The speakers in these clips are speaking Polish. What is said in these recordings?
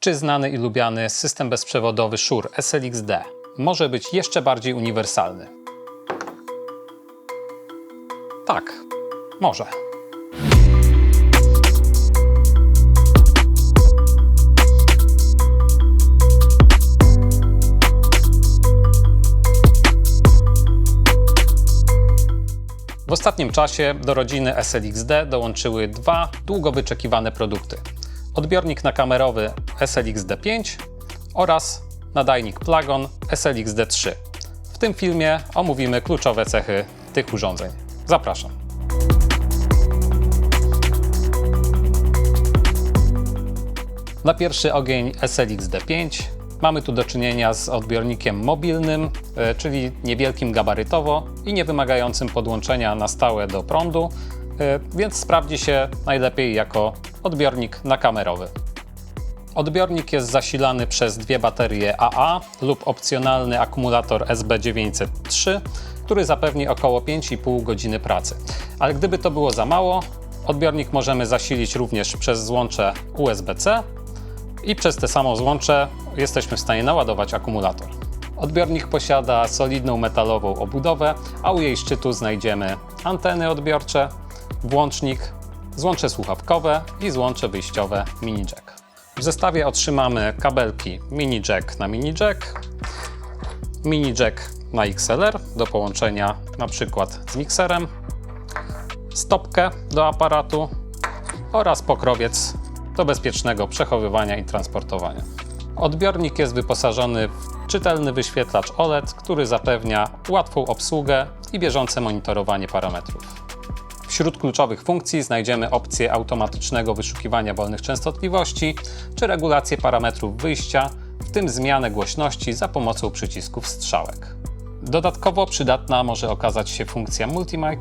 Czy znany i lubiany system bezprzewodowy Shure SLXD może być jeszcze bardziej uniwersalny? Tak, może. W ostatnim czasie do rodziny SLXD dołączyły dwa długo wyczekiwane produkty. Odbiornik nakamerowy SLXD5 oraz nadajnik Plagon SLXD3. W tym filmie omówimy kluczowe cechy tych urządzeń. Zapraszam. Na pierwszy ogień SLXD5 mamy tu do czynienia z odbiornikiem mobilnym, e, czyli niewielkim gabarytowo i nie wymagającym podłączenia na stałe do prądu, więc sprawdzi się najlepiej jako odbiornik nakamerowy. Odbiornik jest zasilany przez dwie baterie AA lub opcjonalny akumulator SB903, który zapewni około 5,5 godziny pracy. Ale gdyby to było za mało, odbiornik możemy zasilić również przez złącze USB-C i przez te samo złącze jesteśmy w stanie naładować akumulator. Odbiornik posiada solidną metalową obudowę, a u jej szczytu znajdziemy anteny odbiorcze, włącznik, złącze słuchawkowe i złącze wyjściowe mini jack. W zestawie otrzymamy kabelki mini jack na mini jack, mini jack na XLR do połączenia przykład z mikserem, stopkę do aparatu oraz pokrowiec do bezpiecznego przechowywania i transportowania. Odbiornik jest wyposażony w czytelny wyświetlacz OLED, który zapewnia łatwą obsługę i bieżące monitorowanie parametrów. Wśród kluczowych funkcji znajdziemy opcję automatycznego wyszukiwania wolnych częstotliwości czy regulację parametrów wyjścia, w tym zmianę głośności za pomocą przycisków strzałek. Dodatkowo przydatna może okazać się funkcja Multimic,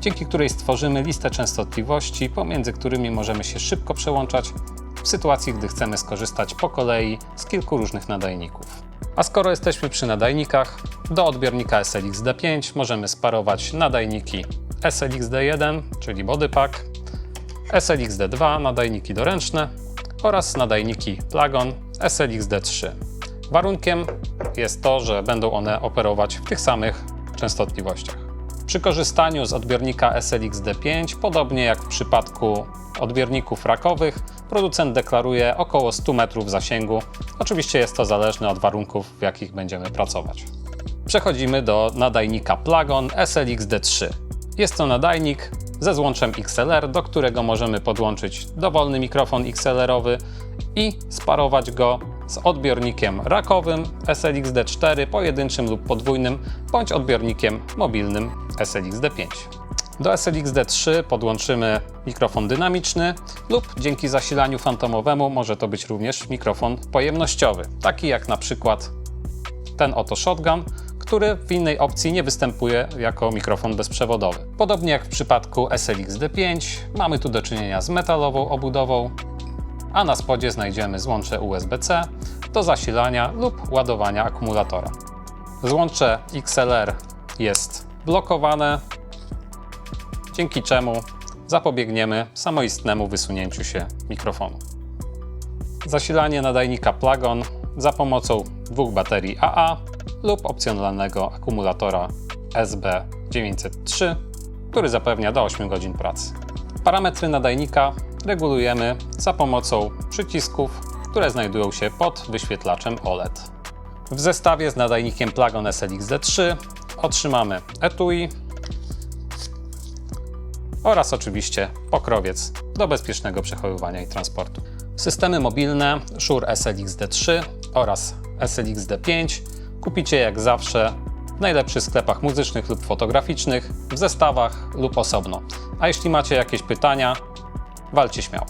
dzięki której stworzymy listę częstotliwości, pomiędzy którymi możemy się szybko przełączać w sytuacji, gdy chcemy skorzystać po kolei z kilku różnych nadajników. A skoro jesteśmy przy nadajnikach, do odbiornika SLXD5 możemy sparować nadajniki SLXD1, czyli bodypack, SLXD2, nadajniki doręczne oraz nadajniki Plagon SLXD3. Warunkiem jest to, że będą one operować w tych samych częstotliwościach. Przy korzystaniu z odbiornika SLXD5, podobnie jak w przypadku odbiorników rakowych, producent deklaruje około 100 metrów zasięgu. Oczywiście jest to zależne od warunków, w jakich będziemy pracować. Przechodzimy do nadajnika Plagon SLXD3. Jest to nadajnik ze złączem XLR, do którego możemy podłączyć dowolny mikrofon XLR-owy i sparować go z odbiornikiem rakowym SLXD4, pojedynczym lub podwójnym, bądź odbiornikiem mobilnym SLXD5. Do SLXD3 podłączymy mikrofon dynamiczny lub dzięki zasilaniu fantomowemu może to być również mikrofon pojemnościowy, taki jak na przykład ten oto shotgun, który w innej opcji nie występuje jako mikrofon bezprzewodowy. Podobnie jak w przypadku SLXD5, mamy tu do czynienia z metalową obudową, a na spodzie znajdziemy złącze USB-C do zasilania lub ładowania akumulatora. Złącze XLR jest blokowane, dzięki czemu zapobiegniemy samoistnemu wysunięciu się mikrofonu. Zasilanie nadajnika Plagon za pomocą dwóch baterii AA lub opcjonalnego akumulatora SB903, który zapewnia do 8 godzin pracy. Parametry nadajnika regulujemy za pomocą przycisków, które znajdują się pod wyświetlaczem OLED. W zestawie z nadajnikiem Plagon SLXD3 otrzymamy etui oraz oczywiście pokrowiec do bezpiecznego przechowywania i transportu. Systemy mobilne Shure SLXD3 oraz SLXD5 kupicie jak zawsze w najlepszych sklepach muzycznych lub fotograficznych, w zestawach lub osobno. A jeśli macie jakieś pytania, walcie śmiało.